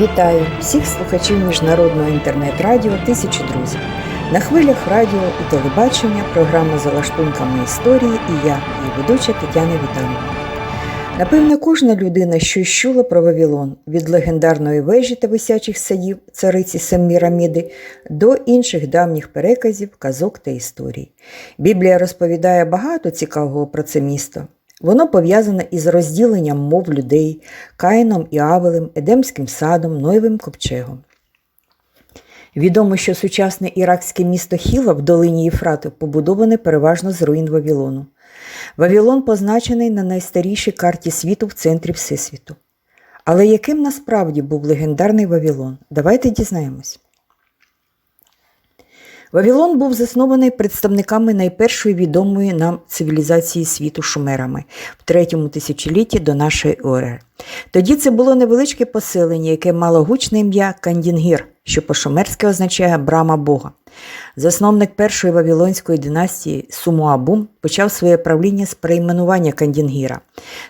Вітаю всіх слухачів міжнародного інтернет-радіо Тисячі друзів. На хвилях радіо і телебачення програма за лаштунками історії і я, її ведуча Тетяна Вітанова. Напевне, кожна людина щось чула про Вавилон від легендарної вежі та висячих садів цариці Семміраміди до інших давніх переказів, казок та історій. Біблія розповідає багато цікавого про це місто. Воно пов'язане із розділенням мов людей, Каїном і Авелем, Едемським садом, Ноєвим ковчегом. Відомо, що сучасне іракське місто Хіла в долині Єфрату побудоване переважно з руїн Вавилону. Вавилон позначений на найстарішій карті світу в центрі Всесвіту. Але яким насправді був легендарний Вавилон? Давайте дізнаємось. Вавилон був заснований представниками найпершої відомої нам цивілізації світу шумерами в третьому тисячолітті до нашої ери. Тоді це було невеличке поселення, яке мало гучне ім'я Кандінгір, що по-шумерськи означає брама Бога. Засновник першої вавилонської династії Сумуабум почав своє правління з перейменування Кандінгіра.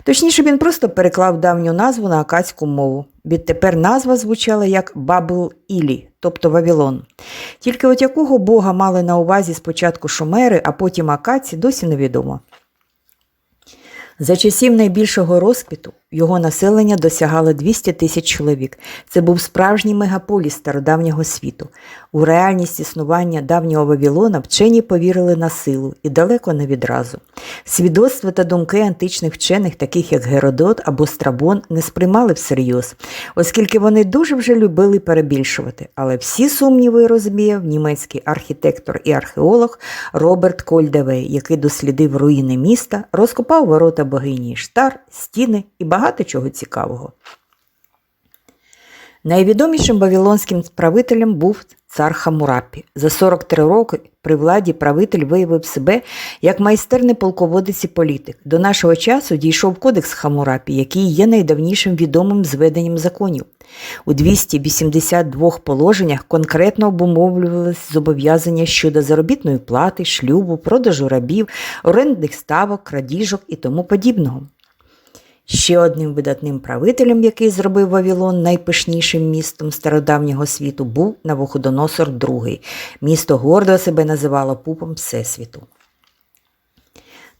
Точніше, він просто переклав давню назву на акадську мову. Відтепер назва звучала як Бабл Ілі, тобто Вавилон. Тільки от якого бога мали на увазі спочатку шумери, а потім акаці, досі невідомо. За часів найбільшого розквіту його населення досягало 200 тисяч чоловік. Це був справжній мегаполіс стародавнього світу. У реальність існування давнього Вавилона вчені повірили на силу і далеко не відразу. Свідоцтва та думки античних вчених, таких як Геродот або Страбон, не сприймали всерйоз, оскільки вони дуже вже любили перебільшувати. Але всі сумніви розбіяв німецький архітектор і археолог Роберт Кольдевей, який дослідив руїни міста, розкопав ворота богині Штар, стіни і багато чого цікавого. Найвідомішим вавилонським правителем був цар Хамурапі. За 43 роки при владі правитель виявив себе як майстерний полководець і політик. До нашого часу дійшов кодекс Хамурапі, який є найдавнішим відомим зведенням законів. У 282 положеннях конкретно обумовлювалися зобов'язання щодо заробітної плати, шлюбу, продажу рабів, орендних ставок, крадіжок і тому подібного. Ще одним видатним правителем, який зробив Вавилон найпишнішим містом стародавнього світу, був Навуходоносор II. Місто гордо себе називало пупом Всесвіту.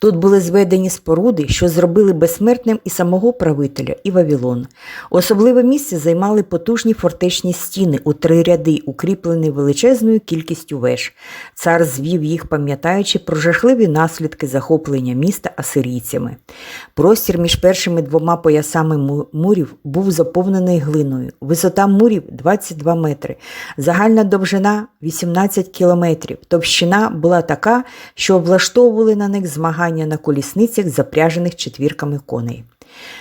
Тут були зведені споруди, що зробили безсмертним і самого правителя, і Вавилон. Особливе місце займали потужні фортечні стіни у три ряди, укріплені величезною кількістю веж. Цар звів їх, пам'ятаючи про жахливі наслідки захоплення міста асирійцями. Простір між першими двома поясами мурів був заповнений глиною. Висота мурів 22 метри, загальна довжина 18 кілометрів. Товщина була така, що облаштовували на них змагання на колісницях, запряжених четвірками коней.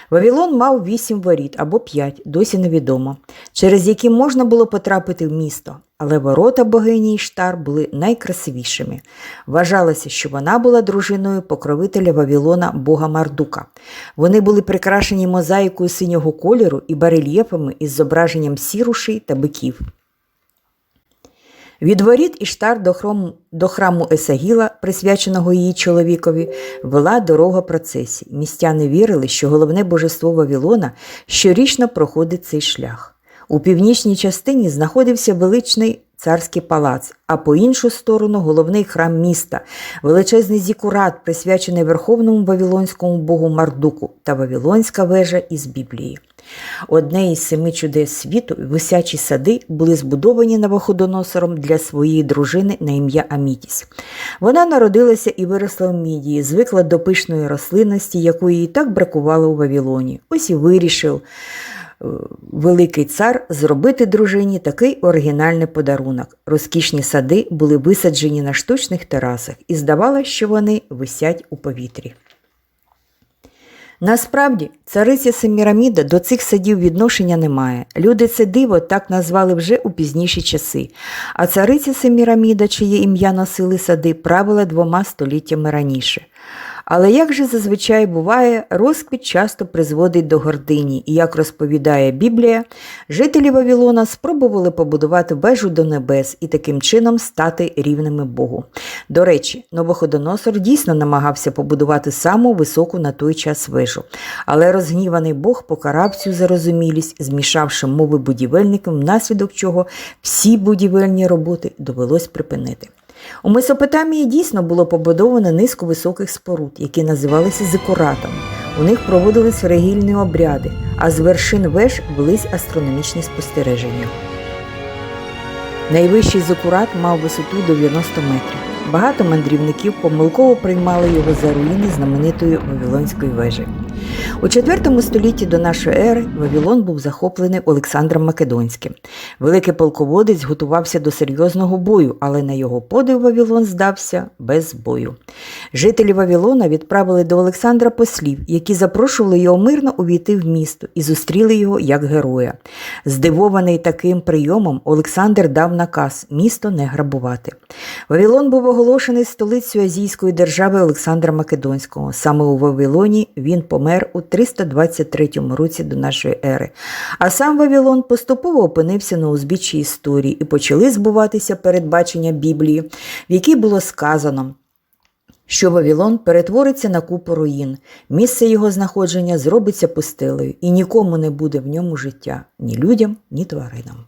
Вавилон мав вісім воріт або п'ять, досі невідомо, через які можна було потрапити в місто, але ворота богині Іштар були найкрасивішими. Вважалося, що вона була дружиною покровителя Вавилона бога Мардука. Вони були прикрашені мозаїкою синього кольору і барельєфами із зображенням сірушей та биків. Від воріт Іштар до храму, до храму Есагіла, присвяченого її чоловікові, вела дорога процесій. Містяни вірили, що головне божество Вавилона щорічно проходить цей шлях. У північній частині знаходився величний царський палац, а по іншу сторону головний храм міста, величезний зікурат, присвячений верховному вавилонському богу Мардуку та Вавилонська вежа із Біблії. Одне із семи чудес світу, висячі сади, були збудовані Навуходоносором для своєї дружини на ім'я Амітіс. Вона народилася і виросла в Мідії, звикла до пишної рослинності, якої їй так бракувало у Вавилоні. Ось і вирішив великий цар зробити дружині такий оригінальний подарунок. Розкішні сади були висаджені на штучних терасах, і здавалося, що вони висять у повітрі. Насправді, цариця Семіраміда до цих садів відношення не має. Люди це диво так назвали вже у пізніші часи. А цариця Семіраміда, чиє ім'я носили сади, правила двома століттями раніше. Але як же зазвичай буває, розквіт часто призводить до гордині, і як розповідає Біблія, жителі Вавилона спробували побудувати вежу до небес і таким чином стати рівними Богу. До речі, Новоходоносор дійсно намагався побудувати саму високу на той час вежу, але розгніваний Бог покарав цю зарозумілість, змішавши мови будівельникам, внаслідок чого всі будівельні роботи довелось припинити. У Месопотамії дійсно було побудовано низку високих споруд, які називалися зикуратами. У них проводились регільні обряди, а з вершин веж велись астрономічні спостереження. Найвищий зикурат мав висоту 90 метрів. Багато мандрівників помилково приймали його за руїни знаменитої Вавилонської вежі. У IV столітті до нашої ери Вавилон був захоплений Олександром Македонським. Великий полководець готувався до серйозного бою, але на його подив Вавилон здався без бою. Жителі Вавилона відправили до Олександра послів, які запрошували його мирно увійти в місто і зустріли його як героя. Здивований таким прийомом, Олександр дав наказ місто не грабувати. Вавилон був оголошений столицею азійської держави Олександра Македонського. Саме у Вавилоні він помер у 323 році до нашої ери. А сам Вавилон поступово опинився на узбіччі історії і почали збуватися передбачення Біблії, в якій було сказано. Що Вавилон перетвориться на купу руїн, місце його знаходження зробиться пустелею, і нікому не буде в ньому життя ні людям, ні тваринам.